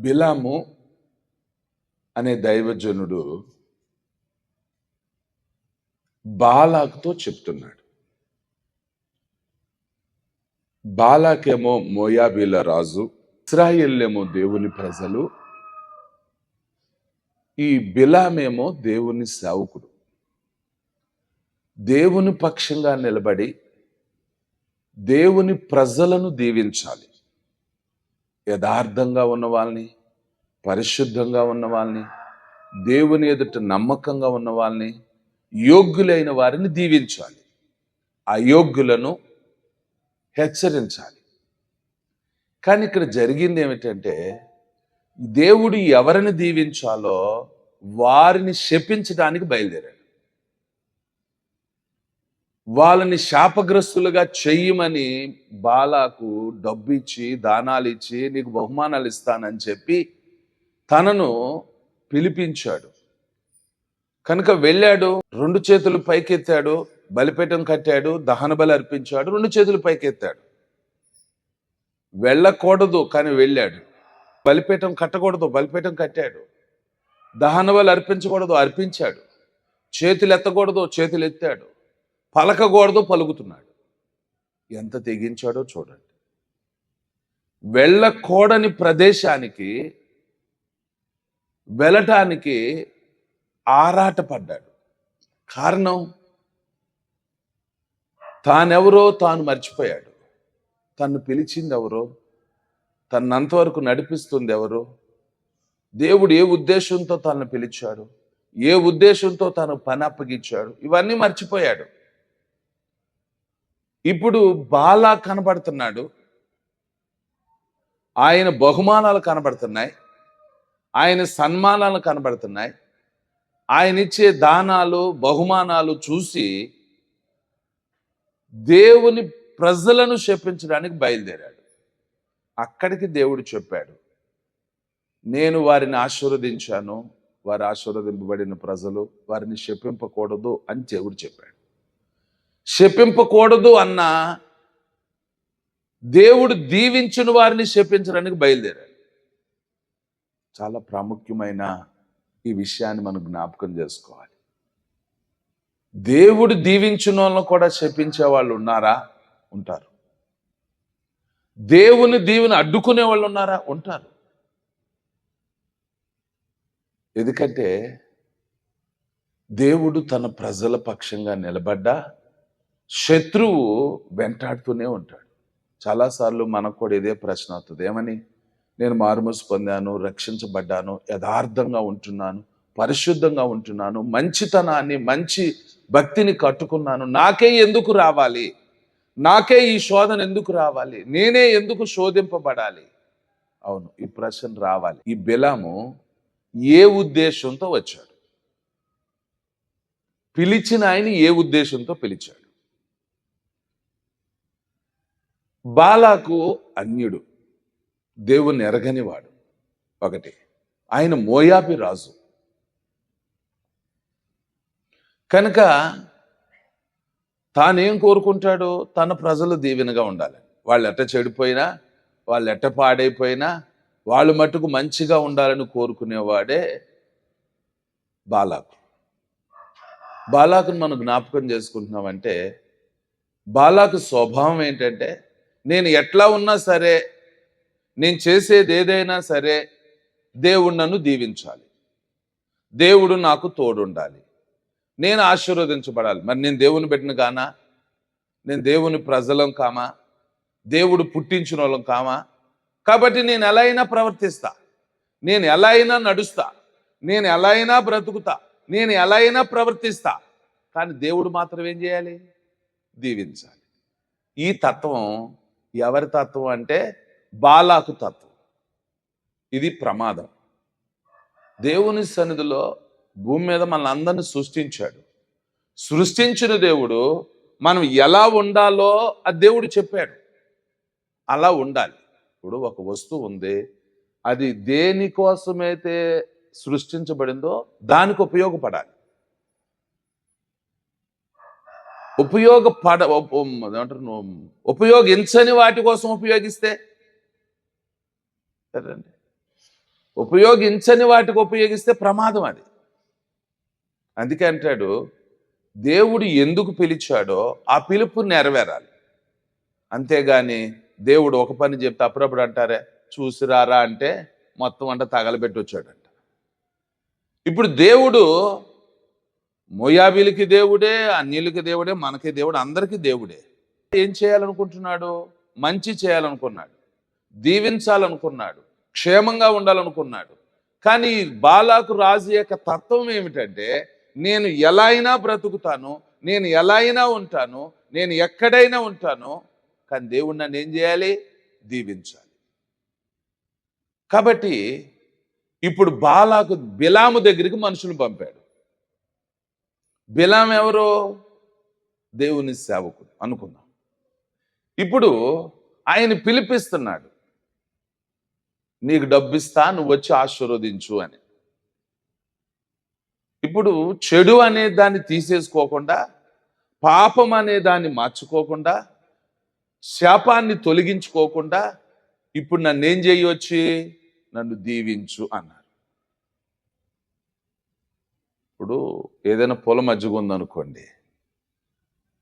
బిలాము అనే దైవజనుడు బాలాకుతో చెప్తున్నాడు. బాలాకేమో మోయాబీల రాజు ఇస్రాయిల్లేమో దేవుని ప్రజలు ఈ బిలామేమో దేవుని సేవకుడు. దేవుని పక్షంగా నిలబడి దేవుని ప్రజలను దీవించాలి. యథార్థంగా ఉన్న వాళ్ళని పరిశుద్ధంగా ఉన్న వాళ్ళని దేవుని ఎదుట నమ్మకంగా ఉన్న వాళ్ళని యోగ్యులైన వారిని దీవించాలి. అయోగ్యులను హెచ్చరించాలి. కానీ ఇక్కడ జరిగింది ఏమిటంటే దేవుడు ఎవరిని దీవించాలో వారిని శపించడానికి బయలుదేరాడు. వాళ్ళని శాపగ్రస్తులుగా చెయ్యమని బాలాకు డబ్బు ఇచ్చి దానాలు ఇచ్చి నీకు బహుమానాలు ఇస్తానని చెప్పి తనను పిలిపించాడు. కనుక వెళ్ళాడు రెండు చేతులు పైకెత్తాడు బలిపీఠం కట్టాడు దహన బలి అర్పించాడు రెండు చేతులు పైకెత్తాడు. వెళ్ళకూడదు కానీ వెళ్ళాడు. బలిపీఠం కట్టకూడదు బలిపీఠం కట్టాడు. దహన బలి అర్పించకూడదు అర్పించాడు. చేతులు ఎత్తకూడదు చేతులు ఎత్తాడు. పలకకూడదు పలుకుతున్నాడు. ఎంత తెగించాడో చూడండి. వెళ్ళకూడని ప్రదేశానికి వెళ్ళటానికి ఆరాటపడ్డాడు. కారణం? తానెవరో తాను మర్చిపోయాడు. తను పిలిచింది ఎవరో తనంతవరకు నడిపిస్తుంది ఎవరో దేవుడు ఏ ఉద్దేశంతో తనను పిలిచాడు? ఏ ఉద్దేశంతో తను పని అప్పగించాడు? ఇవన్నీ మర్చిపోయాడు. ఇప్పుడు బాలా కనబడుతున్నాడు. ఆయన బహుమానాలు కనబడుతున్నాయి. ఆయన సన్మానాలు కనబడుతున్నాయి. ఆయన ఇచ్చే దానాలు బహుమానాలు చూసి దేవుని ప్రజలను శపించడానికి బయలుదేరాడు. అక్కడికి దేవుడు చెప్పాడు నేను వారిని ఆశీర్వదించాను. వారు ఆశీర్వదింపబడిన ప్రజలు వారిని శపింపకూడదు అని దేవుడు చెప్పాడు. శపింపకూడదు అన్న దేవుడు దీవించిన వారిని శపించడానికి బయలుదేరాడు. చాలా ప్రాముఖ్యమైన ఈ విషయాన్ని మనం జ్ఞాపకం చేసుకోవాలి. దేవుడు దీవించిన వాళ్ళను కూడా శపించే వాళ్ళు ఉన్నారా? ఉంటారు. దేవుని దీవుని అడ్డుకునే వాళ్ళు ఉన్నారా? ఉంటారు. ఎందుకంటే దేవుడు తన ప్రజల పక్షంగా నిలబడ్డా శత్రువు వెంటాడుతూనే ఉంటాడు. చాలాసార్లు మనకు కూడా ఇదే ప్రశ్న అవుతుంది ఏమని? నేను మారుమూసి పొందాను రక్షించబడ్డాను యథార్థంగా ఉంటున్నాను పరిశుద్ధంగా ఉంటున్నాను మంచితనాన్ని మంచి భక్తిని కట్టుకున్నాను. నాకే ఎందుకు రావాలి? నాకే ఈ శోధన ఎందుకు రావాలి? నేనే ఎందుకు శోధింపబడాలి? అవును ఈ ప్రశ్న రావాలి. ఈ బిలాము ఏ ఉద్దేశంతో వచ్చాడు? పిలిచిన ఆయన ఏ ఉద్దేశంతో పిలిచాడు? బాలాకు అన్యుడు. దేవుని ఎరగనివాడు. ఒకటి. ఆయన మోయాబి రాజు. కనుక తానేం కోరుకుంటాడో తన ప్రజలు దీవెనగా ఉండాలి. వాళ్ళు ఎట్ట చెడిపోయినా వాళ్ళు ఎట్ట పాడైపోయినా వాళ్ళు మట్టుకు మంచిగా ఉండాలని కోరుకునేవాడే బాలాకు. బాలాకును మనం జ్ఞాపకం చేసుకుంటున్నామంటే బాలాకు స్వభావం ఏంటంటే నేను ఎట్లా ఉన్నా సరే నేను చేసేది ఏదైనా సరే దేవుడు నన్ను దీవించాలి. దేవుడు నాకు తోడుండాలి. నేను ఆశీర్వదించబడాలి. మరి నేను దేవుని పెట్టిన కానా? నేను దేవుని ప్రజలం కామా? దేవుడు పుట్టించిన వాళ్ళం కామా? కాబట్టి నేను ఎలా అయినా ప్రవర్తిస్తా. నేను ఎలా అయినా నడుస్తా. నేను ఎలా అయినా బ్రతుకుతా. నేను ఎలా అయినా ప్రవర్తిస్తా. కానీ దేవుడు మాత్రం ఏం చేయాలి? దీవించాలి. ఈ తత్వం ఎవరి తత్వం అంటే బాలాకు తత్వం. ఇది ప్రమాదం. దేవుని సన్నిధిలో భూమి మీద మన అందరిని సృష్టించాడు. సృష్టించిన దేవుడు మనం ఎలా ఉండాలో ఆ దేవుడు చెప్పాడు. అలా ఉండాలి. ఇప్పుడు ఒక వస్తువు ఉంది. అది దేనికోసమైతే సృష్టించబడిందో దానికి ఉపయోగపడాలి. ఉపయోగపడ ఏమంటారు ఉపయోగించని వాటి కోసం ఉపయోగిస్తే? సరేండి ఉపయోగించని వాటికి ఉపయోగిస్తే ప్రమాదం అది. అందుకే అంటాడు దేవుడు ఎందుకు పిలిచాడో ఆ పిలుపు నెరవేరాలి. అంతేగాని దేవుడు ఒక పని చెప్తే అప్పుడప్పుడు అంటారే చూసిరారా అంటే మొత్తం అంట తగలబెట్టి వచ్చాడంట. ఇప్పుడు దేవుడు మోయాబీలకి దేవుడే అన్యులకి దేవుడే మనకి దేవుడు అందరికీ దేవుడే. ఏం చేయాలనుకుంటున్నాడు? మంచి చేయాలనుకున్నాడు. దీవించాలనుకున్నాడు. క్షేమంగా ఉండాలనుకున్నాడు. కానీ బాలాకు రాజు యొక్క తత్వం ఏమిటంటే నేను ఎలా అయినా బ్రతుకుతాను నేను ఎలా అయినా ఉంటాను నేను ఎక్కడైనా ఉంటాను కానీ దేవుడు నన్ను ఏం చేయాలి? దీవించాలి. కాబట్టి ఇప్పుడు బాలాకు బిలాము దగ్గరికి మనుషులు పంపాడు. బిలాం ఎవరు? దేవుని సేవకుడు అనుకుందాం. ఇప్పుడు ఆయన పిలిపిస్తున్నాడు. నీకు డబ్బిస్తా నువ్వు వచ్చి ఆశీర్వదించు అని. ఇప్పుడు చెడు అనే దాన్ని తీసేసుకోకుండా పాపం అనే దాన్ని మార్చుకోకుండా శాపాన్ని తొలగించుకోకుండా ఇప్పుడు నన్ను ఏం చేయొచ్చి? నన్ను దీవించు అన్నాడు. ఇప్పుడు ఏదైనా పొల మజ్జిగ ఉందనుకోండి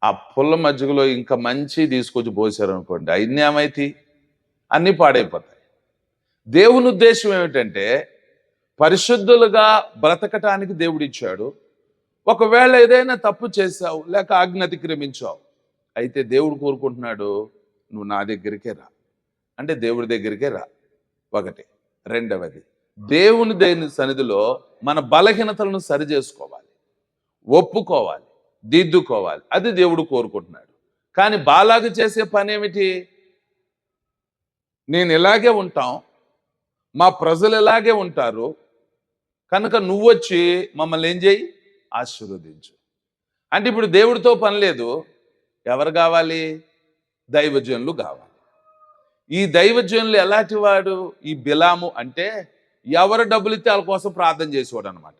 ఆ పుల్ల మజ్జిగలో ఇంకా మంచి తీసుకొచ్చి పోసారనుకోండి అన్ని ఏమైతే? అన్ని పాడైపోతాయి. దేవుని ఉద్దేశం ఏమిటంటే పరిశుద్ధులుగా బ్రతకటానికి దేవుడిచ్చాడు. ఒకవేళ ఏదైనా తప్పు చేశావు లేక ఆజ్ఞ అతిక్రమించావు అయితే దేవుడు కోరుకుంటున్నాడు నువ్వు నా దగ్గరికే రా. అంటే దేవుడి దగ్గరికే రా. ఒకటి. రెండవది దేవుని దేని సన్నిధిలో మన బలహీనతలను సరి చేసుకోవాలి ఒప్పుకోవాలి దిద్దుకోవాలి. అది దేవుడు కోరుకుంటున్నాడు. కానీ బాలాకు చేసే పని ఏమిటి? నేను ఇలాగే ఉంటాం మా ప్రజలు ఇలాగే ఉంటారు కనుక నువ్వు వచ్చి మమ్మల్ని ఏం చేయి? ఆశీర్వదించు. అంటే ఇప్పుడు దేవుడితో పని లేదు. ఎవరు కావాలి? దైవజనులు కావాలి. ఈ దైవజనులు ఎలాంటి వాడు? ఈ బిలాము అంటే ఎవరు డబ్బులు ఇస్తే వాళ్ళ కోసం ప్రార్థన చేసేవాడు అనమాట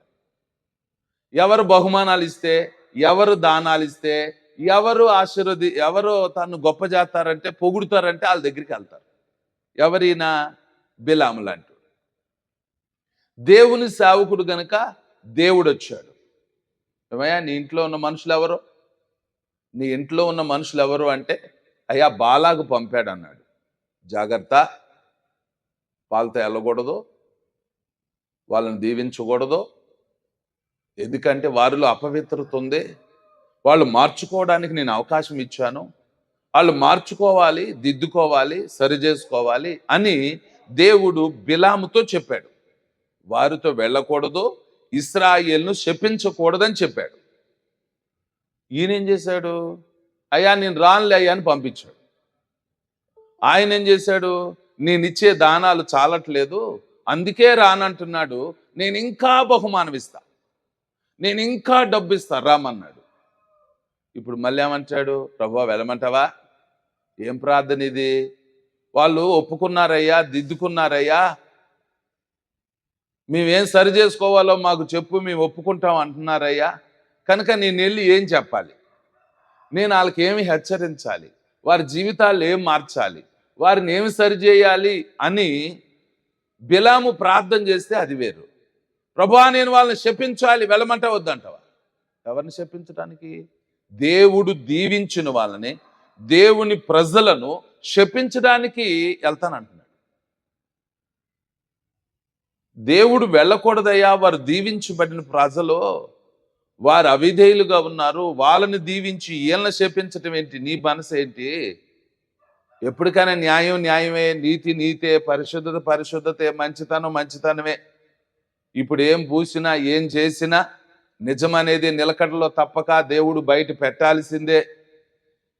ఎవరు బహుమానాలు ఇస్తే ఎవరు దానాలు ఇస్తే ఎవరు ఆశీర్వది ఎవరు తను గొప్ప చేస్తారంటే పొగుడుతారంటే వాళ్ళ దగ్గరికి వెళ్తారు. ఎవరైనా బిలాము లాంటి దేవుని సేవకుడు గనక దేవుడు వచ్చాడు ఏమయ్యా నీ ఇంట్లో ఉన్న మనుషులు ఎవరు? నీ ఇంట్లో ఉన్న మనుషులు ఎవరు అంటే అయ్యా బాలాకు పంపాడు అన్నాడు జాగ్రత్త వాళ్ళతో వెళ్ళకూడదు. వాళ్ళని దీవించకూడదు. ఎందుకంటే వారిలో అపవిత్రత ఉంది. వాళ్ళు మార్చుకోవడానికి నేను అవకాశం ఇచ్చాను. వాళ్ళు మార్చుకోవాలి దిద్దుకోవాలి సరి చేసుకోవాలి అని దేవుడు బిలాముతో చెప్పాడు. వారితో వెళ్ళకూడదు ఇస్రాయేల్ను శపించకూడదని చెప్పాడు. ఈయన ఏం చేశాడు? అయ్యా నేను రానులే అయ్యా అని పంపించాడు. ఆయన ఏం చేశాడు? నేనిచ్చే దానాలు చాలట్లేదు. అందుకే రానంటున్నాడు నేను ఇంకా బహుమానమిస్తా. నేను ఇంకా డబ్బు ఇస్తా రామన్నాడు. ఇప్పుడు మళ్ళీ ఏమంటాడు? ప్రభా వెళ్ళమంటావా? ఏం ప్రార్థన ఇది? వాళ్ళు ఒప్పుకున్నారయ్యా దిద్దుకున్నారయ్యా. మేమేం సరి చేసుకోవాలో మాకు చెప్పు మేము ఒప్పుకుంటాం అంటున్నారయ్యా. కనుక నేను వెళ్ళి ఏం చెప్పాలి? నేను వాళ్ళకి ఏమి హెచ్చరించాలి? వారి జీవితాలు ఏం మార్చాలి? వారిని ఏమి సరిచేయాలి అని బిలాము ప్రార్థన చేస్తే అది వేరు. ప్రభా నేను వాళ్ళని శపించాలి వెళ్ళమంటే వద్దంటవా? ఎవరిని శపించడానికి దేవుడు దీవించిన వాళ్ళని దేవుని ప్రజలను శపించడానికి వెళ్తానంటున్నాడు. దేవుడు వెళ్ళకూడదయ్యా వారు దీవించబడిన ప్రజలు వారు అవిధేయులుగా ఉన్నారు వాళ్ళని దీవించి ఈయన శపించటం ఏంటి? నీ మనసు ఏంటి? ఎప్పటికైనా న్యాయం న్యాయమే నీతి నీతే పరిశుద్ధత పరిశుద్ధతే మంచితనం మంచితనమే. ఇప్పుడు ఏం పూసినా ఏం చేసినా నిజం అనేది నిలకడలో తప్పక దేవుడు బయట పెట్టాల్సిందే.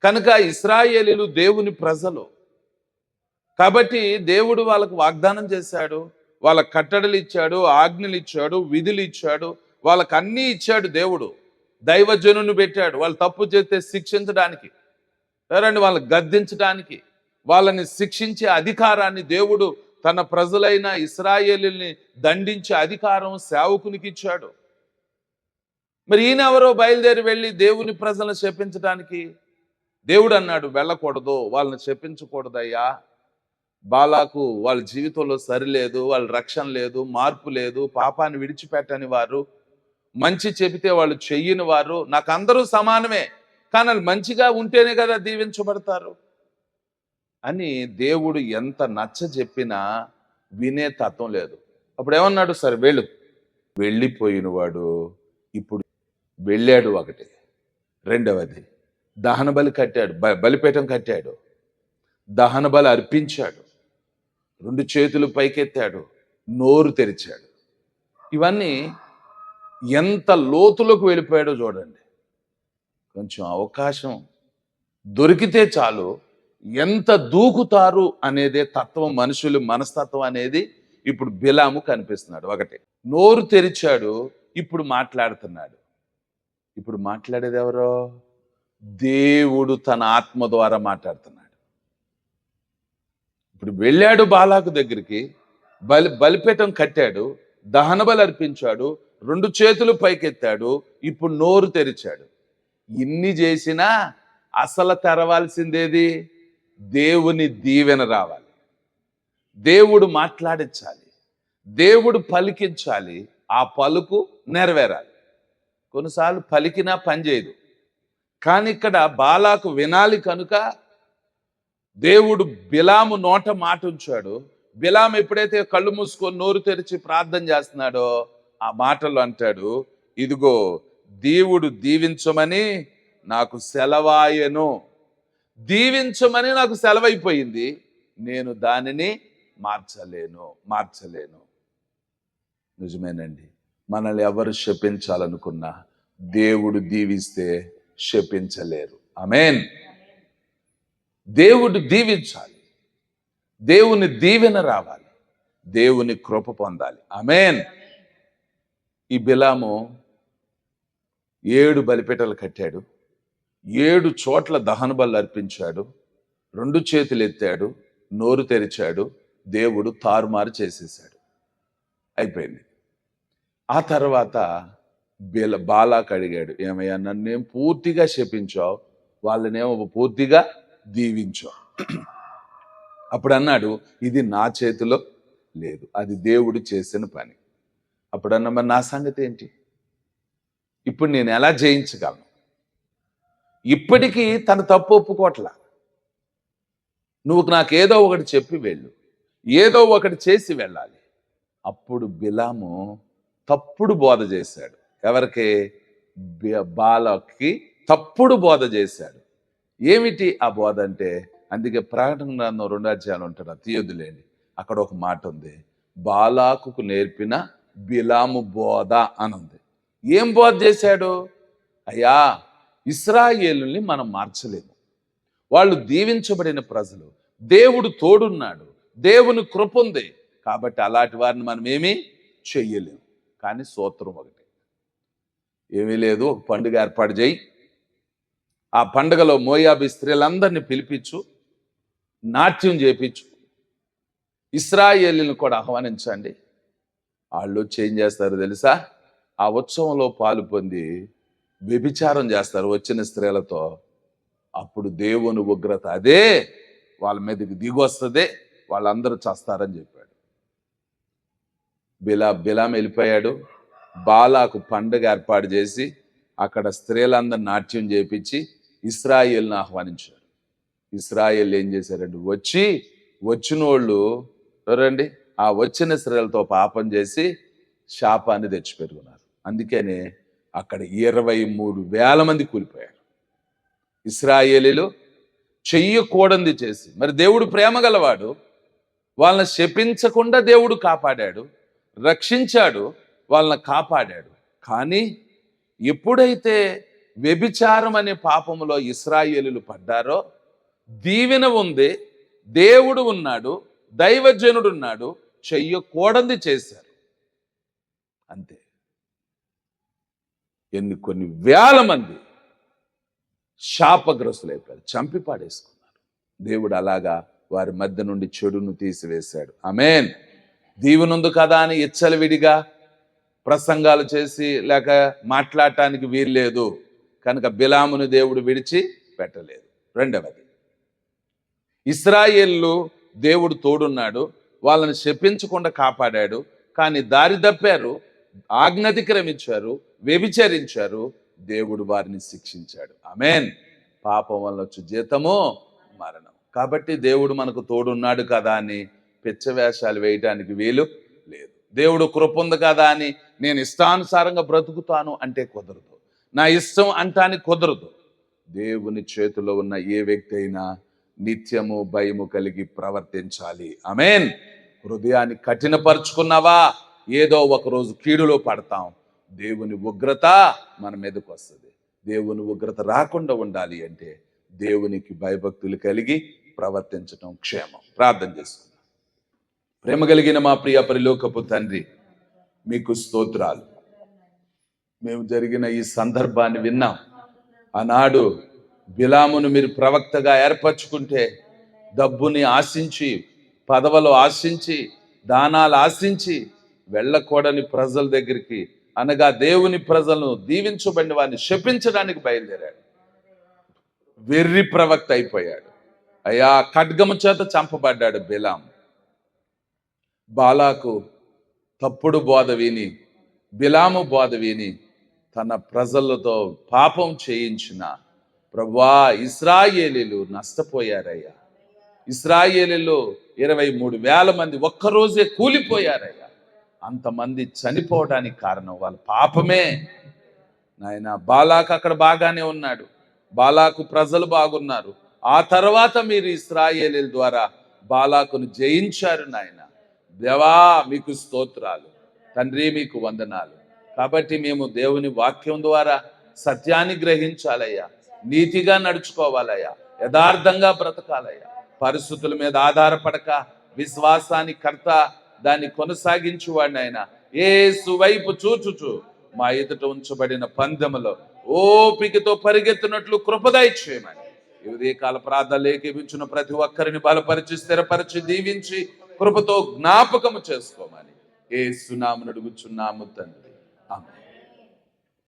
కనుక ఇస్రాయేలీలు దేవుని ప్రజలు. కాబట్టి దేవుడు వాళ్ళకు వాగ్దానం చేశాడు. వాళ్ళ కట్టడలు ఇచ్చాడు ఆజ్ఞలు ఇచ్చాడు విధులు ఇచ్చాడు. వాళ్ళకు అన్నీ ఇచ్చాడు దేవుడు. దైవజనుని పెట్టాడు. వాళ్ళు తప్పు చేస్తే శిక్షించడానికి. ఎవరండి? వాళ్ళని గద్దించడానికి. వాళ్ళని శిక్షించే అధికారాన్ని దేవుడు తన ప్రజలైన ఇస్రాయేలీని దండించే అధికారం సేవకునికి ఇచ్చాడు. మరి ఈయన ఎవరో బయలుదేరి వెళ్ళి దేవుని ప్రజలను శపించడానికి దేవుడు అన్నాడు వెళ్ళకూడదు వాళ్ళని శపించకూడదయ్యా. బాలాకు వాళ్ళ జీవితంలో సరిలేదు వాళ్ళ రక్షణ లేదు మార్పు లేదు పాపాన్ని విడిచిపెట్టని వారు మంచి చెబితే వాళ్ళు చెయ్యని వారు నాకు అందరూ సమానమే కానీ మంచిగా ఉంటేనే కదా దీవించబడతారు. అని దేవుడు ఎంత నచ్చ చెప్పినా వినే తత్వం లేదు. అప్పుడు ఏమన్నాడు సరే వెళ్ళు. వెళ్ళిపోయిన వాడు ఇప్పుడు వెళ్ళాడు ఒకటి. రెండవది దహన బలి కట్టాడు. బ- బలిపీఠం కట్టాడు. దహన బలి అర్పించాడు. రెండు చేతులు పైకెత్తాడు. నోరు తెరిచాడు. ఇవన్నీ ఎంత లోతులోకి వెళ్ళిపోయాడో చూడండి. కొంచెం అవకాశం దొరికితే చాలు. ఎంత దూకుతారు అనేదే తత్వం మనుషులు మనస్తత్వం అనేది ఇప్పుడు బిలాము కనిపిస్తున్నాడు. ఒకటి నోరు తెరిచాడు ఇప్పుడు మాట్లాడుతున్నాడు. ఇప్పుడు మాట్లాడేది ఎవరో? దేవుడు తన ఆత్మ ద్వారా మాట్లాడుతున్నాడు. ఇప్పుడు వెళ్ళాడు బాలాకు దగ్గరికి బలి బలిపీఠం కట్టాడు దహనబలి అర్పించాడు రెండు చేతులు పైకెత్తాడు ఇప్పుడు నోరు తెరిచాడు. ఇన్ని చేసినా అసలు తెరవాల్సిందేది? దేవుని దీవెన రావాలి. దేవుడు మాట్లాడించాలి. దేవుడు పలికించాలి. ఆ పలుకు నెరవేరాలి. కొన్నిసార్లు పలికినా పనిచేయదు కానీ ఇక్కడ బాలాకు వినాలి కనుక దేవుడు బిలాము నోట మాట ఉంచాడు. బిలాం ఎప్పుడైతే కళ్ళు మూసుకొని నోరు తెరిచి ప్రార్థన చేస్తున్నాడో ఆ మాటలు అంటాడు ఇదిగో దేవుడు దీవించమని నాకు సెలవాయను. దీవించమని నాకు సెలవైపోయింది. నేను దానిని మార్చలేను మార్చలేను. నిజమేనండి. మనల్ని ఎవరు శపించాలనుకున్నా దేవుడు దీవిస్తే శపించలేరు. అమేన్ దేవుడు దీవించాలి. దేవుని దీవెన రావాలి. దేవుని కృప పొందాలి. అమేన్ ఈ బిలాము ఏడు బలిపీటలు కట్టాడు. ఏడు చోట్ల దహన బలు అర్పించాడు. రెండు చేతులు ఎత్తాడు. నోరు తెరిచాడు. దేవుడు తారుమారు చేసేసాడు అయిపోయింది. ఆ తర్వాత బిల బాలాకు అడిగాడు ఏమయ్యా నన్నేం పూర్తిగా శపించావు? వాళ్ళనేమో పూర్తిగా దీవించావు. అప్పుడు అన్నాడు ఇది నా చేతిలో లేదు. అది దేవుడు చేసిన పని. అప్పుడు అన్న మరి నా సంగతి ఏంటి? ఇప్పుడు నేను ఎలా జయించగలను? ఇప్పటికీ తను తప్పు ఒప్పుకోట్లా నువ్వు నాకేదో ఒకటి చెప్పి వెళ్ళు. ఏదో ఒకటి చేసి వెళ్ళాలి. అప్పుడు బిలాము తప్పుడు బోధ చేశాడు. ఎవరికి? బాలకి తప్పుడు బోధ చేశాడు. ఏమిటి ఆ బోధ అంటే? అందుకే ప్రకటన గ్రంథం రెండు అధ్యాయాలు ఉంటాడు తీయొద్దులేండి అక్కడ ఒక మాట ఉంది. బాలాకుకు నేర్పిన బిలాము బోధ అని ఉంది ఏం బోధ చేశాడు? అయ్యా ఇస్రాయేలుని మనం మార్చలేము. వాళ్ళు దీవించబడిన ప్రజలు. దేవుడు తోడున్నాడు. దేవుని కృప ఉంది. కాబట్టి అలాంటి వారిని మనం ఏమీ చెయ్యలేము. కానీ సూత్రం ఒకటి. ఏమీ లేదు. ఒక పండుగ ఏర్పాటు చేయి. ఆ పండుగలో మోయాబి స్త్రీలందరినీ పిలిపించు. నాట్యం చేపించు. ఇస్రాయేలీని కూడా ఆహ్వానించండి. వాళ్ళు చేంజ్ చేస్తారు తెలుసా? ఆ ఉత్సవంలో పాలు పొంది వ్యభిచారం చేస్తారు వచ్చిన స్త్రీలతో. అప్పుడు దేవుని ఉగ్రత అదే. వాళ్ళ మీదకి దిగొస్తుంది. వాళ్ళందరూ చస్తారని చెప్పాడు. బిలా బిలాం వెళ్ళిపోయాడు. బాలాకు పండుగ ఏర్పాటు చేసి అక్కడ స్త్రీలందరూ నాట్యం చేపించి ఇస్రాయిల్ని ఆహ్వానించాడు. ఇస్రాయిల్ ఏం చేశారండి? వచ్చి వచ్చిన వాళ్ళు ఎవరండి? ఆ వచ్చిన స్త్రీలతో పాపం చేసి శాపాన్ని తెచ్చిపెట్టుకున్నారు. అందుకనే అక్కడ ఇరవై మూడు వేల మంది కూలిపోయారు. ఇస్రాయేలీలు చెయ్యకూడంది చేసి మరి దేవుడు ప్రేమ గలవాడు వాళ్ళని శపించకుండా దేవుడు కాపాడాడు రక్షించాడు వాళ్ళని కాపాడాడు. కానీ ఎప్పుడైతే వ్యభిచారం అనే పాపములో ఇస్రాయేలీలు పడ్డారో దీవెన ఉంది దేవుడు ఉన్నాడు దైవజనుడు ఉన్నాడు చెయ్యకూడంది చేశారు. అంతే. ఎన్ని కొన్ని వేల మంది శాపగ్రస్తులైపోయారు చంపి పాడేసుకున్నారు దేవుడు అలాగా వారి మధ్య నుండి చెడును తీసివేశాడు. అమేన్ దీవునుందు కదా అని ఇచ్చలవిడిగా ప్రసంగాలు చేసి లేక మాట్లాడటానికి వీల్లేదు. కనుక బిలామును దేవుడు విడిచి పెట్టలేదు. రెండవది ఇస్రాయేళ్ళు దేవుడు తోడున్నాడు వాళ్ళని శపించకుండా కాపాడాడు కానీ దారి తప్పారు ఆజ్ఞతిక్రమించారు వ్యభిచరించారు దేవుడు వారిని శిక్షించాడు. ఆమెన్. పాపం వల్ల వచ్చి జీతము మరణం. కాబట్టి దేవుడు మనకు తోడున్నాడు కదా అని పిచ్చవేషాలు వేయటానికి వీలు లేదు. దేవుడు కృప ఉంది కదా అని నేను ఇష్టానుసారంగా బ్రతుకుతాను అంటే కుదరదు. నా ఇష్టం అంటానికి కుదరదు. దేవుని చేతిలో ఉన్న ఏ వ్యక్తి అయినా నిత్యము భయము కలిగి ప్రవర్తించాలి. అమెన్ హృదయాన్ని కఠినపరుచుకున్నావా? ఏదో ఒక రోజు కీడులో పడతాం. దేవుని ఉగ్రత మన మీదకు వస్తుంది. దేవుని ఉగ్రత రాకుండా ఉండాలి అంటే దేవునికి భయభక్తులు కలిగి ప్రవర్తించటం క్షేమం. ప్రార్థన చేసుకుందాం. ప్రేమ కలిగిన మా ప్రియ పరిలోకపు తండ్రి మీకు స్తోత్రాలు. మేము జరిగిన ఈ సందర్భాన్ని విన్నాం. ఆనాడు బిలామును మీరు ప్రవక్తగా ఏర్పరచుకుంటే డబ్బుని ఆశించి పదవలు ఆశించి దానాలు ఆశించి వెళ్ళకూడని ప్రజల దగ్గరికి అనగా దేవుని ప్రజలను దీవించబడిన వారిని శపించడానికి బయలుదేరాడు. వెర్రి ప్రవక్త అయిపోయాడు. అయ్యా ఖడ్గము చేత చంపబడ్డాడు బిలాం. బాలాకు తప్పుడు బోధ విని బిలాము బోధ విని తన ప్రజలతో పాపం చేయించిన ప్రభా ఇస్రాయేలీలు నష్టపోయారయ్యా. ఇస్రాయేలీలు ఇరవై మూడు వేల మంది ఒక్కరోజే కూలిపోయారయ్యా. అంతమంది చనిపోవడానికి కారణం వాళ్ళ పాపమే. నాయన బాలాకు అక్కడ బాగానే ఉన్నాడు. బాలాకు ప్రజలు బాగున్నారు. ఆ తర్వాత మీరు ఇస్రాయేలీల ద్వారా బాలాకును జయించారు నాయన. దేవా మీకు స్తోత్రాలు. తండ్రి మీకు వందనాలు. కాబట్టి మేము దేవుని వాక్యం ద్వారా సత్యాన్ని గ్రహించాలయ్యా. నీతిగా నడుచుకోవాలయ్యా. యథార్థంగా బ్రతకాలయ్యా. పరిస్థితుల మీద ఆధారపడక విశ్వాసాన్ని కర్త దాన్ని కొనసాగించువాడిని ఆయన ఏసు వైపు చూచుచు. మా ఎదుట ఉంచబడిన పందెములో ఓపికతో పరిగెత్తినట్లు కృపదయ చేయమని. ఈ ఉదయకాల ప్రార్థనలు ఏకీపించిన ప్రతి ఒక్కరిని బలపరిచి స్థిరపరిచి దీవించి కృపతో జ్ఞాపకము చేసుకోమని. ఏ సునామును అడుగుచున్నాము తండ్రి. ఆమె